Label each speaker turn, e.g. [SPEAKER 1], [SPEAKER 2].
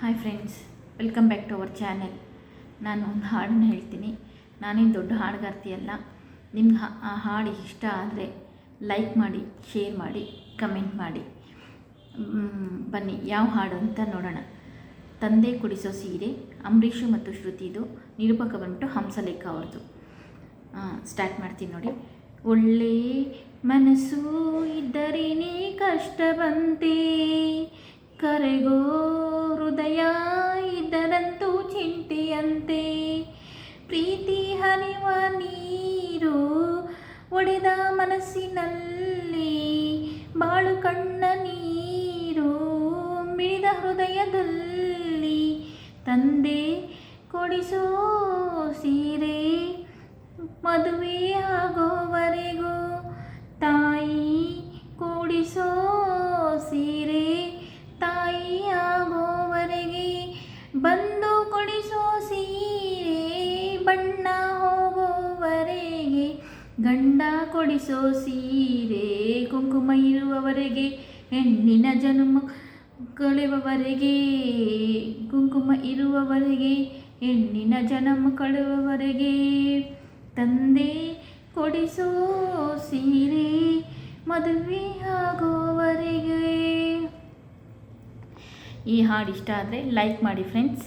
[SPEAKER 1] Hi friends welcome back to our channel ನಾನು ಒಂದು ಹಾಡನ್ನು ಹೇಳ್ತೀನಿ. ನಾನೇನು ದೊಡ್ಡ ಹಾಡುಗಾರ್ತಿಯಲ್ಲ ನಿಮ್ಗೆ ಆ ಹಾಡು ಇಷ್ಟ ಆದರೆ ಲೈಕ್ ಮಾಡಿ ಶೇರ್ ಮಾಡಿ ಕಮೆಂಟ್ ಮಾಡಿ. ಬನ್ನಿ, ಯಾವ ಹಾಡು ಅಂತ ನೋಡೋಣ. ತಂದೆ ಕುಡಿಸೋ ಸೀರೆ, ಅಂಬರೀಷು ಮತ್ತು ಶ್ರುತಿದು, ನಿರೂಪಕ ಬಂದ್ಬಿಟ್ಟು ಹಂಸಲೇಖ ಅವ್ರದ್ದು. ಸ್ಟಾರ್ಟ್ ಮಾಡ್ತೀನಿ ನೋಡಿ. ಒಳ್ಳೆ ಮನಸ್ಸು ಇದ್ದರೇನೇ ಕಷ್ಟ ಬಂತೆ. ಕರೆಗೋ ಪ್ರೀತಿ ಹರಿವ ನೀರು ಒಡೆದ ಮನಸ್ಸಿನಲ್ಲಿ ಬಾಳು ಕಣ್ಣ ನೀರು ಮಿಡಿದ ಹೃದಯದಲ್ಲಿ ತಂದೆ ಕೊಡಿಸೋ ಸೀರೆ ಮದುವೆ ಆಗೋವರೆಗೂ ತಾಯಿ ಗಂಡ ಕೊಡಿಸೋ ಸೀರೆ ಕುಂಕುಮ ಇರುವವರೆಗೆ, ಹೆಣ್ಣಿನ ಜನ್ಮ ಕಳೆಯುವವರೆಗೆ ಕುಂಕುಮ ಇರುವವರೆಗೆ, ಹೆಣ್ಣಿನ ಜನ್ಮ ಕಳೆಯುವವರೆಗೆ ತಂದೆ ಕೊಡಿಸೋ ಸೀರೆ ಮದುವೆ ಆಗೋವರೆಗೆ ಈ ಹಾಡು ಇಷ್ಟ ಆದರೆ ಲೈಕ್ ಮಾಡಿ ಫ್ರೆಂಡ್ಸ್